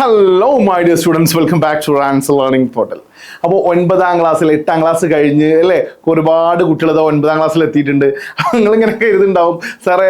Hello my dear students welcome back to Rans learning portal അപ്പോൾ ഒൻപതാം ക്ലാസ്സിൽ എട്ടാം ക്ലാസ് കഴിഞ്ഞ് അല്ലേ? ഒരുപാട് കുട്ടികൾ ഇതാ ഒൻപതാം ക്ലാസ്സിൽ എത്തിയിട്ടുണ്ട്. നിങ്ങളിങ്ങനെ കരുതുണ്ടാവും സാറേ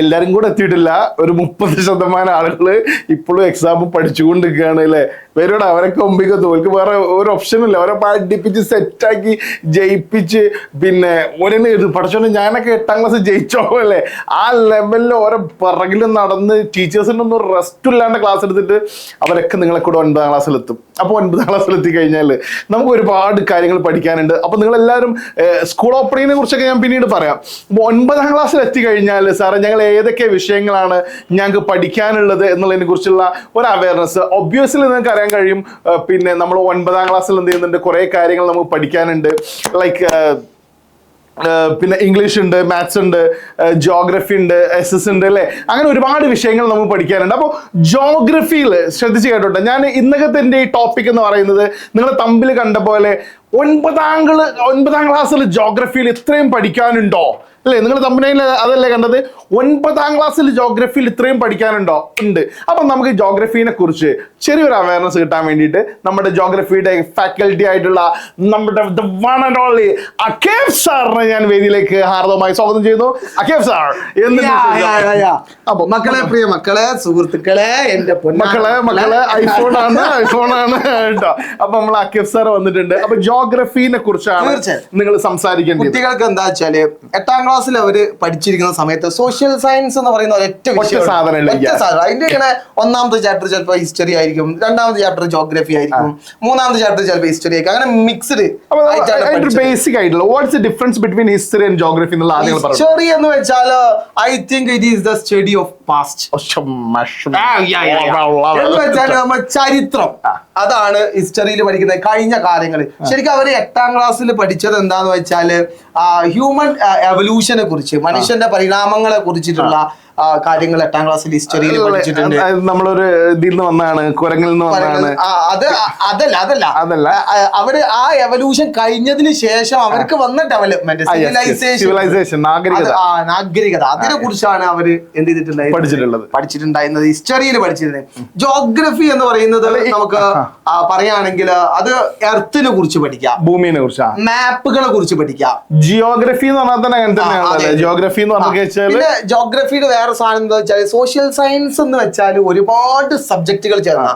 എല്ലാവരും കൂടെ എത്തിയിട്ടില്ല. ഒരു മുപ്പത് ശതമാനം ആളുകൾ ഇപ്പോഴും എക്സാം പഠിച്ചുകൊണ്ടിരിക്കുകയാണ് അല്ലേ? വരോട് അവരൊക്കെ ഒമ്പിക്ക് തോൽക്ക് വേറെ ഒരു ഓപ്ഷൻ ഇല്ല. അവരെ പഠിപ്പിച്ച് സെറ്റാക്കി ജയിപ്പിച്ച് പിന്നെ ഒരെണ്ണം എഴുതി. പഠിച്ചോണ്ട് ഞാനൊക്കെ എട്ടാം ക്ലാസ് ജയിച്ചോ അല്ലേ? ആ ലെവലിൽ ഓരോ പിറകിൽ നടന്ന് ടീച്ചേഴ്സിനൊന്നും റെസ്റ്റ് ഇല്ലാണ്ട് ക്ലാസ് എടുത്തിട്ട് അവരൊക്കെ നിങ്ങളെ കൂടെ ഒൻപതാം ക്ലാസ്സിൽ എത്തും അപ്പോൾ ഒൻപതാം ക്ലാസ്സിൽ കഴിഞ്ഞാൽ നമുക്ക് ഒരുപാട് കാര്യങ്ങൾ പഠിക്കാനുണ്ട്. അപ്പോൾ നിങ്ങളെല്ലാവരും സ്കൂൾ ഓപ്പണിങ്ങിനെ കുറിച്ചൊക്കെ ഞാൻ പിന്നീട് പറയാം. അപ്പോൾ ഒൻപതാം ക്ലാസ്സിൽ എത്തിക്കഴിഞ്ഞാൽ സാറേ ഞങ്ങൾ ഏതൊക്കെ വിഷയങ്ങളാണ് ഞങ്ങൾക്ക് പഠിക്കാനുള്ളത് എന്നുള്ളതിനെ കുറിച്ചുള്ള ഒരു അവയർനെസ് ഒബ്വിയസ്ലി നിങ്ങൾക്ക് അറിയാൻ കഴിയും. പിന്നെ നമ്മൾ ഒൻപതാം ക്ലാസ്സിൽ എന്ത് ചെയ്യുന്നുണ്ട്? കുറേ കാര്യങ്ങൾ നമുക്ക് പഠിക്കാനുണ്ട്. ലൈക്ക് പിന്നെ ഇംഗ്ലീഷ് ഉണ്ട് മാത്സ് ഉണ്ട് ജോഗ്രഫി ഉണ്ട് എസ് എസ് ഉണ്ട് അല്ലേ? അങ്ങനെ ഒരുപാട് വിഷയങ്ങൾ നമുക്ക് പഠിക്കാനുണ്ട്. അപ്പോൾ ജോഗ്രഫിയിൽ ശ്രദ്ധിച്ച് കേട്ടോട്ടെ. ഞാൻ ഇന്നത്തെ എന്റെ ഈ ടോപ്പിക് എന്ന് പറയുന്നത് നിങ്ങൾ തമ്പിൽ കണ്ട പോലെ ഒൻപതാം ഒൻപതാം ക്ലാസ്സിൽ ജോഗ്രഫിയിൽ ഇത്രയും പഠിക്കാനുണ്ടോ? അല്ലേ? നിങ്ങൾ തമ്പനയിൽ അതല്ലേ കണ്ടത്? ഒൻപതാം ക്ലാസ്സിൽ ജോഗ്രഫിയിൽ ഇത്രയും പഠിക്കാനുണ്ടോ? ഉണ്ട്. അപ്പം നമുക്ക് ജോഗ്രഫീനെ കുറിച്ച് ചെറിയൊരു അവയർനെസ് കിട്ടാൻ വേണ്ടിയിട്ട് നമ്മുടെ ജോഗ്രഫിയുടെ ഫാക്കൽറ്റി ആയിട്ടുള്ള നമ്മുടെ വൺ ആൻഡ് ഓൺലി അക്കേഫ് സാറിനെ ഞാൻ വേദിയിലേക്ക് ഹാർദവമായി സ്വാഗതം ചെയ്യുന്നു. അഖേബ് സാർ. അപ്പൊ മക്കളെ പ്രിയ മക്കളെ സുഹൃത്തുക്കളെ എന്റെ മക്കളെ മക്കളെ ഐഫോൺ ആണ് ഐഫോൺ ആണ് കേട്ടോ. അപ്പൊ നമ്മൾ അഖേബ് സാർ വന്നിട്ടുണ്ട്. അപ്പൊ ജോഗ്രഫീനെ കുറിച്ചാണ് നിങ്ങൾ സംസാരിക്കേണ്ടത് കുട്ടികൾക്ക് എന്താ വെച്ചാൽ എട്ടാം ക്ലാസ്സിൽ അവർ പഠിച്ചിരിക്കുന്ന സമയത്ത് സോഷ്യൽ സയൻസ് എന്ന് പറയുന്ന ഒരൊറ്റ സാധനം. അതിന്റെ ഇങ്ങനെ ഒന്നാമത്തെ ചാപ്റ്റർ ചിലപ്പോ ഹിസ്റ്ററി ആയിരിക്കും രണ്ടാമത്തെ ചാപ്റ്റർ ജോഗ്രഫി ആയിരിക്കും മൂന്നാമത്തെ ചാപ്റ്റർ ചിലപ്പോൾ ഹിസ്റ്ററി ആയിരിക്കും. അങ്ങനെ മിക്സ്ഡ് ബേസിക് ആയിട്ടുള്ള what's difference between history and geography എന്നുള്ള ഹിസ്റ്ററി എന്ന് വെച്ചാൽ I think it is the study of past എന്ന് വെച്ചാൽ നമ്മ ചരിത്രം. അതാണ് ഹിസ്റ്ററിയിൽ പഠിക്കുന്നത് കഴിഞ്ഞ കാര്യങ്ങൾ ശരിക്കും അവർ എട്ടാം ക്ലാസ്സിൽ പഠിച്ചത് എന്താന്ന് വെച്ചാൽ ഹ്യൂമൻ എവല്യൂഷനെ കുറിച്ച് മനുഷ്യന്റെ പരിണാമങ്ങളെ കുറിച്ചിട്ടുള്ള കാര്യങ്ങൾ എട്ടാം ക്ലാസ്സിൽ ഹിസ്റ്ററിയിൽ പഠിച്ചിട്ടുണ്ട്. നമ്മളൊരു ഇതിൽ നിന്ന് വന്നാണ് കുരങ്ങിൽ നിന്ന് വന്നാണ് അത് അതല്ല അതല്ല. അതല്ല. അവർ ആ എവല്യൂഷൻ കഴിഞ്ഞതിന് ശേഷം അവർക്ക് വന്ന ഡെവലപ്മെന്റ് സിവിലൈസേഷൻ നാഗരികത. നാഗരികത. അതിനെ കുറിച്ചാണ് അവർ എന്ത് ചെയ്തിട്ടുള്ളത് പഠിച്ചിട്ടുള്ളത്. പഠിച്ചിട്ടുണ്ടായിരുന്നത് ഹിസ്റ്ററിയിൽ പഠിച്ചിരുന്നത്. ജോഗ്രഫി എന്ന് പറയുന്നത് നമുക്ക് പറയുകയാണെങ്കിൽ അത് എർത്തിനെ കുറിച്ച് പഠിക്കാം. ഭൂമിനെ കുറിച്ച്? മാപ്പുകളെ കുറിച്ച് പഠിക്കാം. ജിയോഗ്രഫി എന്ന് പറഞ്ഞാൽ തന്നെ അങ്ങനെ തന്നെയാണ് അതെ. ജിയോഗ്രഫി എന്ന് പറഞ്ഞു ജോഗ്രഫിയുടെ വേറെ സാധനം എന്താ വെച്ചാൽ സോഷ്യൽ സയൻസ് എന്ന് വെച്ചാൽ ഒരുപാട് സബ്ജക്റ്റുകൾ ചേർന്ന.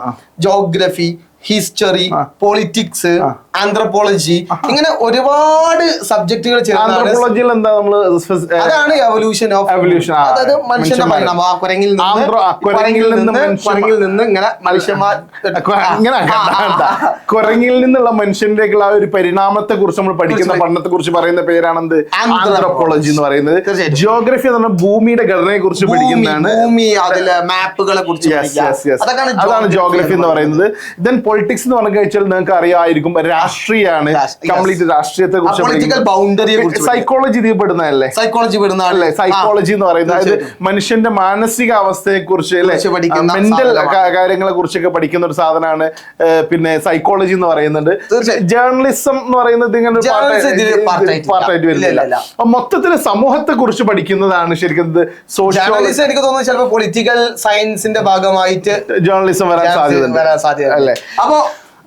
ജോഗ്രഫി ഹിസ്റ്ററി പോളിറ്റിക്സ് ആന്ത്രപ്പോളജി ഇങ്ങനെ ഒരുപാട് സബ്ജക്റ്റുകൾ ആന്ത്രപ്പോളജിയിൽ എന്താ നമ്മൾ അതാണ് എവല്യൂഷൻ ഓഫ് എവല്യൂഷൻ അതായത് മനുഷ്യന്റെ മരണം ആ കുരങ്ങിൽ നിന്ന് കുരങ്ങിൽ നിന്ന് കുരങ്ങിൽ നിന്ന് ഇങ്ങനെ മനുഷ്യന്മാർ ഇങ്ങനെ കുരങ്ങിൽ നിന്നുള്ള മനുഷ്യന്റെയൊക്കെയുള്ള ആ ഒരു പരിണാമത്തെ കുറിച്ച് നമ്മൾ പഠിക്കുന്ന പഠനത്തെ കുറിച്ച് പറയുന്ന പേരാണെന്ത്? ആന്ത്രപോളജി ആന്ത്രപ്പോളജി എന്ന് പറയുന്നത്. ജിയോഗ്രഫി എന്ന് പറഞ്ഞാൽ ഭൂമിയുടെ ഘടനയെ കുറിച്ച് പഠിക്കുന്നതാണ്. ഭൂമി അതിലെ മാപ്പുകളെ കുറിച്ച്. അതൊക്കെയാണ് അതാണ് ജിയോഗ്രഫി എന്ന് പറയുന്നത്. ദെൻ പൊളിറ്റിക്സ് എന്ന് പറഞ്ഞു കഴിച്ചാൽ നിങ്ങൾക്ക് അറിയാമായിരിക്കും രാഷ്ട്രീയമാണ്. കംപ്ലീറ്റ് രാഷ്ട്രീയത്തെ കുറിച്ച് സൈക്കോളജി ഇതിൽ പെടുന്നതല്ലേ? സൈക്കോളജി പെടുന്നതല്ലേ സൈക്കോളജി എന്ന് പറയുന്നത്. അതായത് മനുഷ്യന്റെ മാനസിക അവസ്ഥയെ കുറിച്ച് മെന്റൽ കാര്യങ്ങളെ കുറിച്ചൊക്കെ പഠിക്കുന്ന ഒരു സാധനമാണ് പിന്നെ സൈക്കോളജി എന്ന് പറയുന്നുണ്ട്. ജേർണലിസം എന്ന് പറയുന്നത് ഇങ്ങനെ പാർട്ടായിട്ട് വരുന്നില്ല. അപ്പൊ മൊത്തത്തിൽ സമൂഹത്തെ കുറിച്ച് പഠിക്കുന്നതാണ് ശരിക്കും എനിക്ക് തോന്നുന്നു ചിലപ്പോൾ പൊളിറ്റിക്കൽ സയൻസിന്റെ ഭാഗമായിട്ട് ജേർണലിസം വരാൻ സാധ്യത അല്ലേ?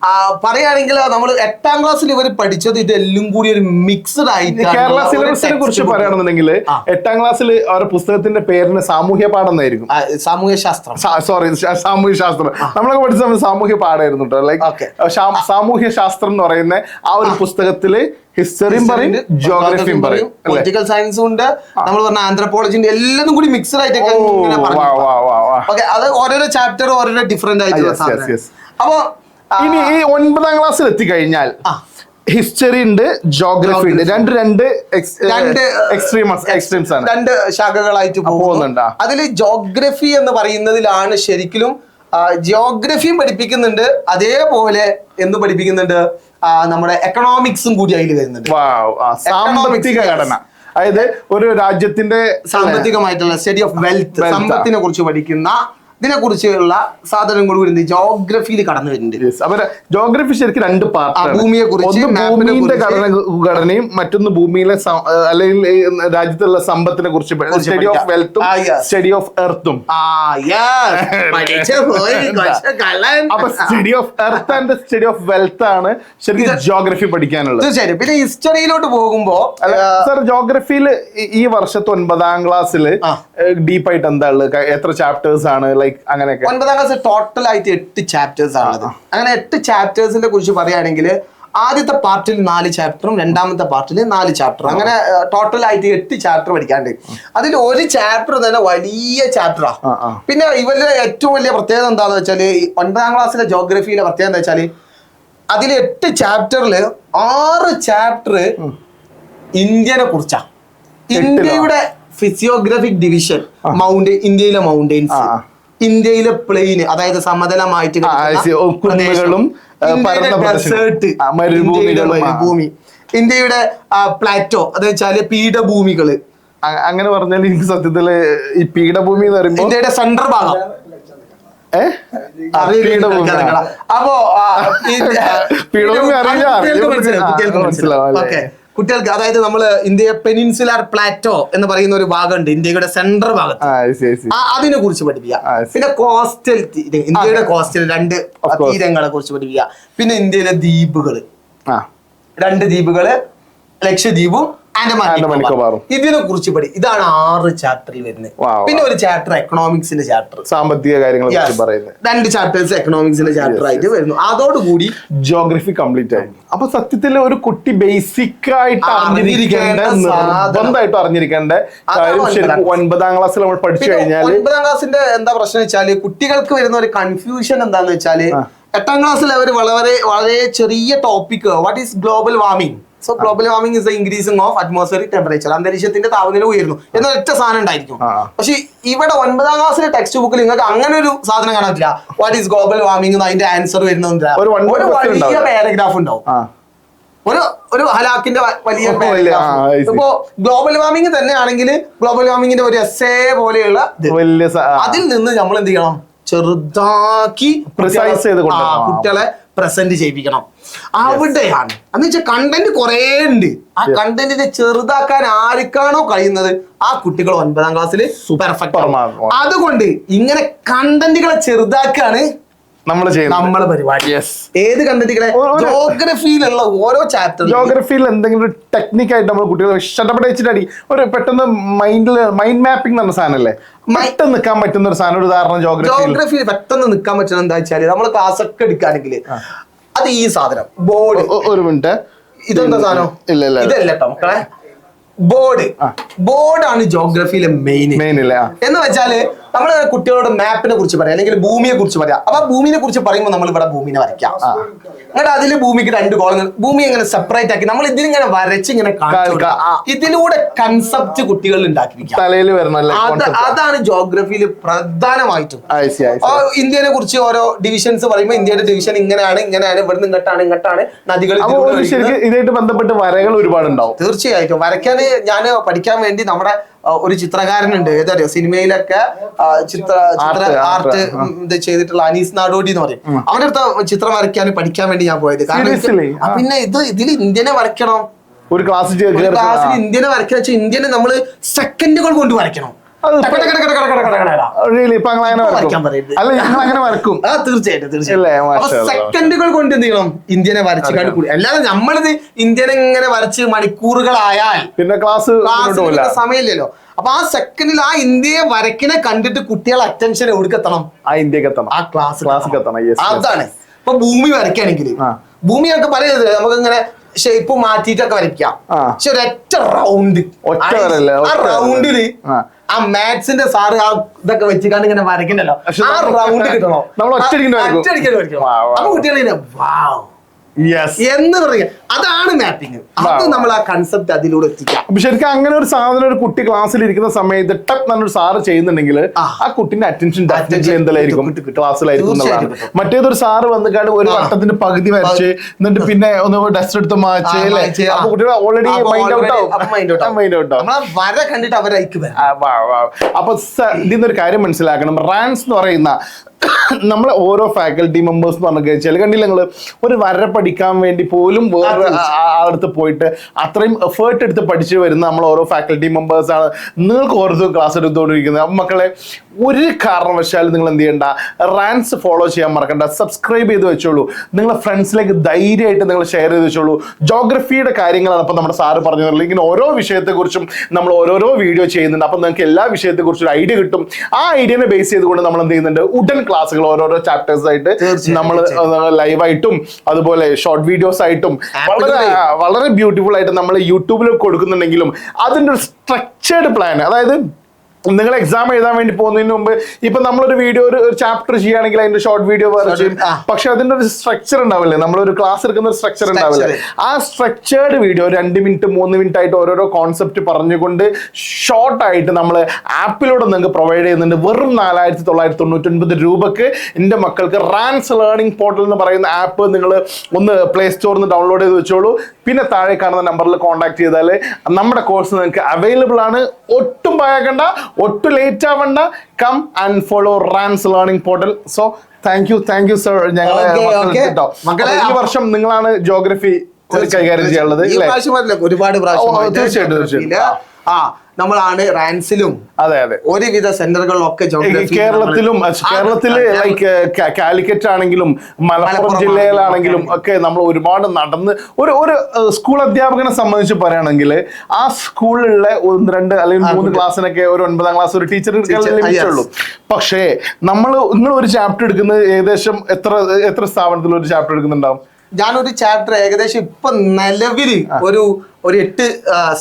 ആ, പറയുകയാണെങ്കിൽ നമ്മൾ എട്ടാം ക്ലാസ്സിൽ ഇവർ പഠിച്ചത് ഇതെല്ലാം കൂടി ഒരു മിക്സ്ഡ് ആയിട്ട് കേരള സിലബസിനെ കുറിച്ച് പറയുകയാണെന്നുണ്ടെങ്കിൽ. എട്ടാം ക്ലാസ്സിൽ അവരുടെ പുസ്തകത്തിന്റെ പേരിന് സാമൂഹ്യ പാഠം എന്നായിരിക്കും സാമൂഹ്യ ശാസ്ത്രം. സോറി സാമൂഹ്യ ശാസ്ത്രം. നമ്മളൊക്കെ പഠിച്ച സമയത്ത് സാമൂഹ്യ പാഠമായിരുന്നു കേട്ടോ. ലൈക്ക് സാമൂഹ്യ ശാസ്ത്രം എന്ന് പറയുന്ന ആ ഒരു പുസ്തകത്തിൽ ഹിസ്റ്ററിയും പറയും ജോഗ്രഫിയും പറയും പൊളിറ്റിക്കൽ സയൻസും ഉണ്ട്. നമ്മൾ പറഞ്ഞ ആന്ത്രപ്പോളജിന്റെ എല്ലാം കൂടി മിക്സ്ഡ് ആയിട്ടൊക്കെ അത് ഓരോരോ ചാപ്റ്റർ ഓരോരോ ഡിഫറെന്റ് ആയിട്ട്. അപ്പോ ഇനി ഈ ഒൻപതാം ക്ലാസ്സിൽ എത്തിക്കഴിഞ്ഞാൽ കഴിഞ്ഞാൽ ഹിസ്റ്ററി ഉണ്ട് ജോഗ്രഫി ഉണ്ട്. രണ്ട് രണ്ട് രണ്ട് എക്സ്ട്രീംസ് എക്സ്ട്രീംസ് ആണ്. രണ്ട് ശാഖകളായിട്ട് പോകുന്നുണ്ട് പോകുന്നു അതിൽ ജോഗ്രഫി എന്ന് പറയുന്നതിലാണ് ശരിക്കും ജിയോഗ്രഫിയും പഠിപ്പിക്കുന്നുണ്ട്. അതേപോലെ എന്ന് പഠിപ്പിക്കുന്നുണ്ട് നമ്മുടെ എക്കണോമിക്സും കൂടി അതിൽ വരുന്നുണ്ട്. സാമ്പത്തിക ഘടന. അതായത് ഒരു രാജ്യത്തിന്റെ സാമ്പത്തികമായിട്ടുള്ള സ്റ്റഡി ഓഫ് വെൽത്ത് സമ്പത്തിനെ കുറിച്ച് പഠിക്കുന്ന ഇതിനെ കുറിച്ചുള്ള കൂടി കൂടി ജോഗ്രഫിയിൽ കടന്നു വരുന്നുണ്ട് അവരെ ജോഗ്രഫി ശരിക്കും രണ്ട് പാർട്ട് ഭൂമിന്റെ കുറിച്ച്. ഘടന ഘടനയും മറ്റൊന്ന് ഭൂമിയിലെ അല്ലെങ്കിൽ രാജ്യത്തുള്ള സമ്പത്തിനെ കുറിച്ച് സ്റ്റഡി ഓഫ്. വെൽത്തും. സ്റ്റഡി ഓഫ് എർത്തും. അപ്പൊ study of earth and study of wealth ആണ് ശരിക്കും ജോഗ്രഫി പഠിക്കാനുള്ളത് പിന്നെ ഹിസ്റ്ററിയിലോട്ട് പോകുമ്പോ സർ ജോഗ്രഫിയിൽ ഈ വർഷത്തെ ഒൻപതാം ക്ലാസ്സിൽ. ഡീപ്പായിട്ട് എന്താ ഉള്ളത് എത്ര ചാപ്റ്റേഴ്സ് ആണ് ലൈക്ക് അങ്ങനെയൊക്കെ. ഒൻപതാം ക്ലാസ് ടോട്ടൽ ആയിട്ട് എട്ട് ചാപ്റ്റേഴ്സ് ആണത് അങ്ങനെ എട്ട് ചാപ്റ്റേഴ്സിനെ കുറിച്ച് പറയുകയാണെങ്കിൽ ആദ്യത്തെ പാർട്ടിൽ നാല് ചാപ്റ്ററും രണ്ടാമത്തെ പാർട്ടിൽ നാല് ചാപ്റ്ററും അങ്ങനെ ടോട്ടൽ ആയിട്ട് എട്ട് ചാപ്റ്റർ പഠിക്കാണ്ട് അതിൽ ഒരു ചാപ്റ്റർ തന്നെ വലിയ ചാപ്റ്ററാ. പിന്നെ ഇവരുടെ ഏറ്റവും വലിയ പ്രത്യേകത എന്താന്ന് വെച്ചാൽ ഈ ഒൻപതാം ക്ലാസ്സിലെ ജോഗ്രഫിയിലെ പ്രത്യേകത എന്താ വെച്ചാൽ അതിൽ എട്ട് ചാപ്റ്ററിൽ ആറ് ചാപ്റ്റർ ഇന്ത്യനെ കുറിച്ചാ. ഇന്ത്യയുടെ ഫിസിയോഗ്രഫിക് ഡിവിഷൻ മൗണ്ട് ഇന്ത്യയിലെ മൗണ്ടെയിൻസ്. ഇന്ത്യയിലെ പ്ലെയിന് അതായത് സമതലമായിട്ട് മരുഭൂമി. ഇന്ത്യയുടെ പ്ലാറ്റോ അത് വെച്ചാൽ പീഠഭൂമികൾ. അങ്ങനെ പറഞ്ഞാൽ എനിക്ക് സത്യത്തിൽ ഈ പീഠഭൂമി എന്ന് പറയുമ്പോൾ ഇന്ത്യയുടെ സെൻട്രൽ ഭാഗം. അപ്പോ പീഠഭൂമി അറിയില്ല മനസ്സിലാവും കുട്ടികൾക്ക്? അതായത് നമ്മൾ ഇന്ത്യ പെനിൻസുലാർ പ്ലാറ്റോ എന്ന് പറയുന്ന ഒരു ഭാഗമുണ്ട് ഇന്ത്യയുടെ സെൻട്രൽ ഭാഗത്ത്. അതിനെ കുറിച്ച് പഠിപ്പിക്കുക പിന്നെ കോസ്റ്റൽ ഇന്ത്യയുടെ കോസ്റ്റൽ രണ്ട്. തീരങ്ങളെ കുറിച്ച് പഠിപ്പിക്കുക പിന്നെ ഇന്ത്യയിലെ ദ്വീപുകൾ. ആ. രണ്ട് ദ്വീപുകൾ ലക്ഷദ്വീപും ആൻഡമാൻ നിക്കോബാറും. ഇതിനെ കുറിച്ച് പഠി ഇതാണ് ആറ് ചാപ്റ്ററിൽ വരുന്നത്. പിന്നെ ഒരു ചാപ്റ്റർ എക്കണോമിക്സിന്റെ ചാപ്റ്റർ. സാമ്പത്തിക കാര്യങ്ങളെ കുറിച്ച് പറയുന്നത്. രണ്ട് ചാപ്റ്റേഴ്സ് എക്കണോമിക്സിന്റെ ചാപ്റ്റർ ആയിട്ട് വരുന്നു. അതോടുകൂടി ജോഗ്രഫി കംപ്ലീറ്റ് ആയി. അപ്പൊ സത്യത്തിൽ ഒരു കുട്ടി ബേസിക് ആയിട്ട് അറിഞ്ഞിരിക്കേണ്ട അറിഞ്ഞിരിക്കേണ്ട സാധനം. നിർബന്ധമായിട്ട് അറിഞ്ഞിരിക്കേണ്ട കാര്യം ഒൻപതാം ക്ലാസ്സിൽ നമ്മൾ പഠിച്ചു കഴിഞ്ഞാൽ ഒൻപതാം ക്ലാസ്സിന്റെ എന്താ പ്രശ്നം വെച്ചാൽ കുട്ടികൾക്ക് വരുന്ന ഒരു കൺഫ്യൂഷൻ എന്താന്ന് വെച്ചാൽ. എട്ടാം ക്ലാസ്സിൽ അവർ വളരെ വളരെ ചെറിയ topic what is global warming so global warming is the increasing of atmospheric temperature അന്തരീക്ഷത്തിന്റെ താപനില ഉയരുന്നു. എന്ന ഒറ്റ സാധനം ഉണ്ടായിരിക്കും. പക്ഷെ ഇവിടെ ഒൻപതാം ക്ലാസ്സിലെ ടെക്സ്റ്റ് ബുക്കിൽ നിങ്ങൾക്ക് അങ്ങനെ ഒരു സാധനം കാണാൻ വാട്ട് ഈസ് ഗ്ലോബൽ വാർമിംഗ് അതിന്റെ ആൻസർ വരുന്നില്ല ഒരു വലിയ പാരഗ്രാഫ് ഉണ്ടാവും. ഒരു ഒരു ഹലാക്കിന്റെ വലിയ. ഇപ്പോ ഗ്ലോബൽ വാർമിംഗ് തന്നെയാണെങ്കിൽ ഗ്ലോബൽ വാർമിംഗിന്റെ ഒരു എസ്സേ പോലെയുള്ള അതിൽ നിന്ന് നമ്മൾ എന്ത് ചെയ്യണം? ചെറുതാക്കി കുട്ടികളെ- പ്രസന്റ് ചെയ്യിപ്പിക്കണം. അവിടെയാണ് എന്ന് വെച്ചാൽ കണ്ടന്റ് കുറേ ഉണ്ട്. ആ കണ്ടന്റിനെ ചെറുതാക്കാൻ ആർക്കാണോ കഴിയുന്നത്? ആ കുട്ടികൾ ഒൻപതാം ക്ലാസ്സിൽ പെർഫെക്റ്റ്. അതുകൊണ്ട് ഇങ്ങനെ കണ്ടന്റുകളെ ചെറുതാക്കാണ് നമ്മൾ നമ്മളെ പരിപാടി. ഏത് ഒരു- ജോഗ്രഫിയിലുള്ള ഓരോ ചാപ്റ്റർ ജോഗ്രഫിയിൽ എന്തെങ്കിലും ഒരു ടെക്നിക്കായിട്ട് നമ്മൾ കുട്ടികളെ ഷട്ടപ്പെട്ട് വെച്ചിട്ടടി ഒരു പെട്ടെന്ന് മൈൻഡിൽ മൈൻഡ് മാപ്പിംഗ് എന്ന് പറഞ്ഞ സാധനല്ലേ? പെട്ടെന്ന് നിൽക്കാൻ പറ്റുന്ന ഒരു സാധനം ഒരു ഉദാഹരണം ജോഗ്രഫിയിൽ ജോഗ്രഫിയിൽ പെട്ടെന്ന് നിൽക്കാൻ പറ്റുന്ന എന്താ വെച്ചാൽ നമ്മൾ ക്ലാസ് ഒക്കെ എടുക്കുകയാണെങ്കിൽ അത് ഈ സാധനം. ബോർഡ് ഒരു മിനിറ്റ്. ഇതെന്താ സാധനം? ഇല്ല ഇല്ല. ഇതല്ല കേട്ടോ മക്കളെ. ബോർഡ് ബോർഡാണ് ജോഗ്രഫിയിലെ മെയിൻ മെയിൻ ഇല്ല എന്ന് വെച്ചാൽ നമ്മൾ കുട്ടികളോട് മാപ്പിനെ കുറിച്ച് പറയാം അല്ലെങ്കിൽ ഭൂമിയെ കുറിച്ച് പറയാം. അപ്പൊ ഭൂമിനെ കുറിച്ച് പറയുമ്പോൾ നമ്മൾ ഇവിടെ ഭൂമിനെ വരയ്ക്കാം. എന്നിട്ട് അതിൽ ഭൂമിക്ക് രണ്ട് കോളങ്ങൾ ഭൂമി ഇങ്ങനെ സെപ്പറേറ്റ് ആക്കി നമ്മൾ ഇതിലിങ്ങനെ വരച്ച് ഇങ്ങനെ ഇതിലൂടെ കൺസെപ്റ്റ് കുട്ടികളിൽ ഉണ്ടാക്കി തലയിൽ അതാണ് ജോഗ്രഫിയിൽ പ്രധാനമായിട്ടും. ഇന്ത്യനെ കുറിച്ച് ഓരോ ഡിവിഷൻസ് പറയുമ്പോൾ ഇന്ത്യയുടെ ഡിവിഷൻ ഇങ്ങനെയാണ് ഇങ്ങനെയാണ് ഇവിടുന്ന് ഇങ്ങോട്ടാണ് ഇങ്ങോട്ടാണ് നദികൾ ഇതായിട്ട് ബന്ധപ്പെട്ട് വരകൾ ഒരുപാട് ഉണ്ടാവും. തീർച്ചയായിട്ടും. വരയ്ക്കാൻ ഞാൻ പഠിക്കാൻ വേണ്ടി നമ്മുടെ ഒരു ചിത്രകാരനുണ്ട്. ഏതറിയോ? സിനിമയിലൊക്കെ ചിത്ര ചിത്ര ആർട്ട്. ഇത് ചെയ്തിട്ടുള്ള അനീസ് നാടോടി എന്ന് പറയും. അവരുടെ അടുത്ത് ചിത്രം വരയ്ക്കാൻ പഠിക്കാൻ വേണ്ടി ഞാൻ പോയത്. കാരണം പിന്നെ ഇത് ഇതിൽ ഇന്ത്യനെ വരയ്ക്കണം. ഒരു ക്ലാസ് ക്ലാസ്സിൽ ഇന്ത്യനെ വരയ്ക്കണം. വെച്ചാൽ ഇന്ത്യനെ നമ്മൾ സെക്കൻഡുകൾ കൊണ്ട് വരയ്ക്കണം. അങ്ങനെ വരക്കും. അല്ല അങ്ങനെ വരക്കും. സെക്കൻഡുകൾ കൊണ്ട് നീളം ചെയ്യണം? ഇന്ത്യനെ വരച്ച് കണ്ടുകൂടി അല്ലാതെ നമ്മളിത് ഇന്ത്യനെ ഇങ്ങനെ വരച്ച് മണിക്കൂറുകളായാൽ പിന്നെ ക്ലാസ് സമയമില്ലല്ലോ. അപ്പൊ ആ സെക്കൻഡിൽ ആ ഇന്ത്യയെ വരക്കിനെ കണ്ടിട്ട് കുട്ടികളെ അറ്റൻഷൻ എവിടുക്കെത്തണം? ആ ഇന്ത്യയ്ക്ക് ആ ക്ലാസ് ക്ലാസ് എത്തണം അതാണ്. ഇപ്പൊ ഭൂമി വരയ്ക്കാണെങ്കിൽ ഭൂമി ഒക്കെ പറയുന്നത് നമുക്ക് ഇങ്ങനെ ഷേപ്പ് മാറ്റിയിട്ടൊക്കെ വരയ്ക്കാം. പക്ഷെ ഒരൊറ്റ റൗണ്ട് റൗണ്ടിൽ ആ മാത്സിന്റെ സാറ് ആ ഇതൊക്കെ വെച്ചിട്ടാണ് ഇങ്ങനെ വരയ്ക്കണ്ടല്ലോ. ആ റൗണ്ട് കിട്ടണോ? നമ്മൾ ഒറ്റ കുട്ടികളിങ്ങനെ വാവ്. എന്ന് പറയുക. അതാണ് മാപ്പിംഗ് അത് നമ്മൾ ആ കൺസെപ്റ്റ് അതിലൂടെ എത്തിക്കാം. ശരിക്കും അങ്ങനെ ഒരു സാധനം ഒരു കുട്ടി ക്ലാസ്സിൽ ഇരിക്കുന്ന സമയത്ത് ടപ്പ് എന്നൊരു സാറ് ചെയ്യുന്നുണ്ടെങ്കിൽ ആ. കുട്ടിന്റെ അറ്റൻഷൻ എന്തായിരിക്കും. ക്ലാസ്സിലായിരിക്കും എന്നുള്ളതാണ്. മറ്റേതൊരു സാറ് വന്നിട്ട് ഒരു വട്ടത്തിന്റെ പകുതി വരച്ച് എന്നിട്ട് പിന്നെ ഒന്ന് ഡസ്റ്റ് എടുത്ത് മാച്ച് അപ്പൊ കുട്ടികൾ ഓൾറെഡി മൈൻഡ് ഔട്ട് ആവും. മൈൻഡ് ഔട്ട് ആവും. വര കണ്ടിട്ട് അവരയക്ക്. അപ്പൊ കാര്യം മനസ്സിലാക്കണം. റാൻസ് എന്ന് പറയുന്ന നമ്മളെ ഓരോ ഫാക്കൽറ്റി മെമ്പേഴ്സ് എന്ന് പറഞ്ഞു കഴിച്ചാൽ കണ്ടില്ല നിങ്ങൾ? ഒരു വര പഠിക്കാൻ വേണ്ടി പോലും വേറെ ആളടുത്ത് പോയിട്ട് അത്രയും എഫേർട്ട് എടുത്ത് പഠിച്ചു വരുന്ന നമ്മൾ ഓരോ ഫാക്കൽറ്റി മെമ്പേഴ്സ് ആണ് നിങ്ങൾക്ക് ഓരോ ക്ലാസ് എടുത്തുകൊണ്ടിരിക്കുന്നത് മക്കളെ ഒരു കാരണവശാലും നിങ്ങൾ എന്ത് ചെയ്യണ്ട. റാൻസ് ഫോളോ ചെയ്യാൻ മറക്കണ്ട. സബ്സ്ക്രൈബ് ചെയ്ത് വെച്ചോളൂ. നിങ്ങളെ ഫ്രണ്ട്സിലേക്ക് ധൈര്യമായിട്ട് നിങ്ങൾ ഷെയർ ചെയ്ത് വെച്ചോളൂ. ജോഗ്രഫിയുടെ കാര്യങ്ങളാണ് ഇപ്പൊ നമ്മുടെ സാറ് പറഞ്ഞു തരുന്നത് ഇങ്ങനെ ഓരോ വിഷയത്തെക്കുറിച്ചും നമ്മൾ ഓരോരോ വീഡിയോ ചെയ്യുന്നുണ്ട്. അപ്പൊ നിങ്ങൾക്ക് എല്ലാ വിഷയത്തെക്കുറിച്ചും ഒരു ഐഡിയ കിട്ടും. ആ ഐഡിയനെ ബേസ് ചെയ്തുകൊണ്ട് നമ്മൾ എന്ത് ചെയ്യുന്നുണ്ട്? ഉടൻ ക്ലാസ്സുകൾ ഓരോരോ ചാപ്റ്റേഴ്സ് ആയിട്ട് നമ്മൾ ലൈവായിട്ടും അതുപോലെ ഷോർട്ട് വീഡിയോസ് ആയിട്ടും വളരെ വളരെ ബ്യൂട്ടിഫുൾ ആയിട്ട് നമ്മൾ യൂട്യൂബിൽ കൊടുക്കുന്നുണ്ടെങ്കിലും അതിന്റെ ഒരു സ്ട്രക്ചേർഡ് പ്ലാൻ അതായത് നിങ്ങൾ എക്സാം എഴുതാൻ വേണ്ടി പോകുന്നതിന് മുമ്പ് ഇപ്പൊ നമ്മളൊരു വീഡിയോ ഒരു ചാപ്റ്റർ ചെയ്യുകയാണെങ്കിൽ അതിന്റെ ഷോർട്ട് വീഡിയോ വേറെ ചെയ്യും. പക്ഷെ അതിന്റെ ഒരു സ്ട്രക്ചർ ഉണ്ടാവില്ലേ? നമ്മളൊരു ക്ലാസ് എടുക്കുന്ന ഒരു സ്ട്രക്ചർ ഉണ്ടാവില്ലേ? ആ സ്ട്രക്ചേർഡ് വീഡിയോ രണ്ട് മിനിറ്റ് മൂന്ന് മിനിറ്റ് ആയിട്ട് ഓരോരോ കോൺസെപ്റ്റ് പറഞ്ഞുകൊണ്ട് ഷോർട്ട് ആയിട്ട് നമ്മൾ ആപ്പിലൂടെ നിങ്ങൾക്ക് പ്രൊവൈഡ് ചെയ്യുന്നുണ്ട്. വെറും നാലായിരത്തി തൊള്ളായിരത്തി തൊണ്ണൂറ്റി ഒൻപത് രൂപക്ക് എന്റെ മക്കൾക്ക് റാൻസ് ലേണിംഗ് പോർട്ടൽ എന്ന് പറയുന്ന ആപ്പ് നിങ്ങൾ ഒന്ന് പ്ലേ സ്റ്റോറിൽ നിന്ന് ഡൗൺലോഡ് ചെയ്ത് വെച്ചോളൂ. പിന്നെ താഴെ കാണുന്ന നമ്പറിൽ കോൺടാക്ട് ചെയ്താൽ നമ്മുടെ കോഴ്സ് നിങ്ങൾക്ക് അവൈലബിൾ ആണ്. ഒട്ടും ഭയക്കണ്ട ഒട്ടും ലേറ്റ് ആവണ്ട. Come and follow Rans learning portal so thank you thank you sir ഞങ്ങളെ മക്കൾ കേട്ടോ ഈ വർഷം നിങ്ങളാണ് ജോഗ്രഫി കൈകാര്യം ചെയ്യാനുള്ളത് ഒരുപാട് പ്രാവശ്യം തീർച്ചയായിട്ടും, തീർച്ചയായിട്ടും. ആ നമ്മളാണ് റാൻസിലും അതെ അതെ. ഒരുവിധ സെന്ററുകളിലൊക്കെ കേരളത്തിലും കേരളത്തിൽ കേരളത്തിൽ ലൈക്ക് കാലിക്കറ്റ് ആണെങ്കിലും മലപ്പുറം ജില്ലയിലാണെങ്കിലും ഒക്കെ നമ്മൾ ഒരുപാട് നടന്ന് ഒരു ഒരു സ്കൂൾ അധ്യാപകനെ സംബന്ധിച്ച് പറയുകയാണെങ്കിൽ ആ സ്കൂളിലുള്ള ഒന്ന് രണ്ട് അല്ലെങ്കിൽ മൂന്ന്. ക്ലാസ്സിനൊക്കെ ഒരു ഒൻപതാം ക്ലാസ് ഒരു ടീച്ചർ ലഭിച്ചുള്ളൂ പക്ഷേ നമ്മൾ നിങ്ങൾ ഒരു ചാപ്റ്റർ എടുക്കുന്നത് ഏകദേശം എത്ര എത്ര സ്ഥാപനത്തിൽ ഒരു ചാപ്റ്റർ എടുക്കുന്നുണ്ടാവും? ഞാനൊരു ചാപ്റ്റർ ഏകദേശം ഇപ്പൊ നിലവിൽ ഒരു ഒരു എട്ട്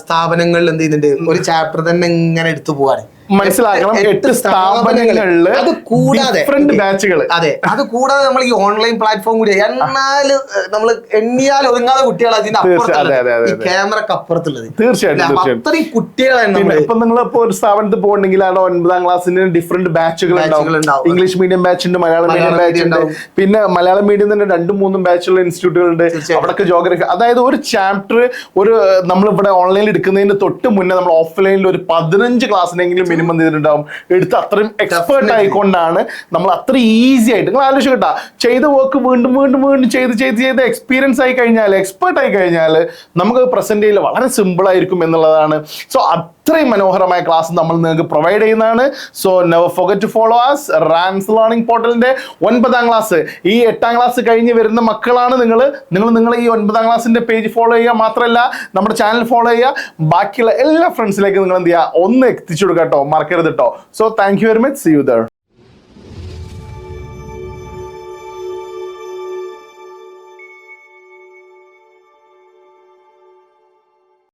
സ്ഥാപനങ്ങളിൽ എന്ത് ചെയ്യുന്നുണ്ട്? ഒരു ചാപ്റ്റർ തന്നെ ഇങ്ങനെ എടുത്തു പോവാണ്. മനസ്സിലാക്കണം. എട്ട് സ്ഥാപനങ്ങളിൽ അത് കൂടാതെ ഡിഫറെന്റ് ബാച്ചുകൾ അതെ. അത് കൂടാതെ നമ്മൾ ഈ ഓൺലൈൻ പ്ലാറ്റ്ഫോം കൂടി എന്നാൽ നമ്മൾ എണ്ണിയാൽ ഒതുങ്ങാതെ കുട്ടികൾ അതിന്റെ അപ്പുറത്തുള്ളത്. ക്യാമറക്ക് അപ്പുറത്തുള്ളത്. തീർച്ചയായിട്ടും. അത്രയും കുട്ടികളാണ് ഇപ്പൊ നിങ്ങൾ ഇപ്പൊ ഒരു സ്ഥാപനത്തിൽ പോകണമെങ്കിൽ അവിടെ ഒൻപതാം ക്ലാസ്സിന് ഡിഫറെന്റ് ബാച്ചുകൾ ഉണ്ടാവും. ഇംഗ്ലീഷ് മീഡിയം ബാച്ച് ഉണ്ട് മലയാളം മീഡിയം ബാച്ച് ഉണ്ട്. പിന്നെ മലയാളം മീഡിയം തന്നെ രണ്ടും മൂന്നും ബാച്ചുള്ള ഇൻസ്റ്റിറ്റ്യൂട്ടുകൾ ഉണ്ട്. അവിടെ അവിടെയൊക്കെ ജോഗ്രഫി അതായത് ഒരു ചാപ്റ്റർ ഒരു നമ്മൾ ഇവിടെ ഓൺലൈനിൽ എടുക്കുന്നതിന് തൊട്ട് മുന്നേ നമ്മൾ ഓഫ്ലൈനിൽ ഒരു പതിനഞ്ച് ക്ലാസ്സിനെങ്കിലും മിനിമം ചെയ്തിട്ടുണ്ടാവും? എടുത്ത് അത്രയും എക്സ്പേർട്ട്. ആയിക്കൊണ്ടാണ് നമ്മൾ അത്ര ഈസി ആയിട്ട്. നിങ്ങൾ ആലോചിച്ച് കേട്ടാ ചെയ്ത വർക്ക് വീണ്ടും വീണ്ടും വീണ്ടും ചെയ്ത് ചെയ്ത് ചെയ്ത് എക്സ്പീരിയൻസ് ആയി കഴിഞ്ഞാൽ എക്സ്പേർട്ട് ആയി കഴിഞ്ഞാൽ നമുക്ക് പ്രസന്റ് ചെയ്യൽ വളരെ സിമ്പിൾ ആയിരിക്കും എന്നുള്ളതാണ്. സോ അത്രയും മനോഹരമായ ക്ലാസ് നമ്മൾ നിങ്ങൾക്ക് പ്രൊവൈഡ് ചെയ്യുന്നതാണ്. So never forgot to follow us Rans learning പോർട്ടലിന്റെ ഒൻപതാം ക്ലാസ് ഈ എട്ടാം ക്ലാസ് കഴിഞ്ഞ് വരുന്ന മക്കളാണ് നിങ്ങൾ. നിങ്ങൾ നിങ്ങൾ ഈ ഒൻപതാം ക്ലാസ്സിന്റെ പേജ് ഫോളോ ചെയ്യുക മാത്രമല്ല നമ്മുടെ ചാനൽ ഫോളോ ചെയ്യുക. ബാക്കിയുള്ള എല്ലാ ഫ്രണ്ട്സിലേക്കും നിങ്ങൾ എന്ത് ചെയ്യുക? ഒന്ന് എത്തിച്ചു കൊടുക്കുക കേട്ടോ. മറക്കരുത് കേട്ടോ. So thank you very much see you there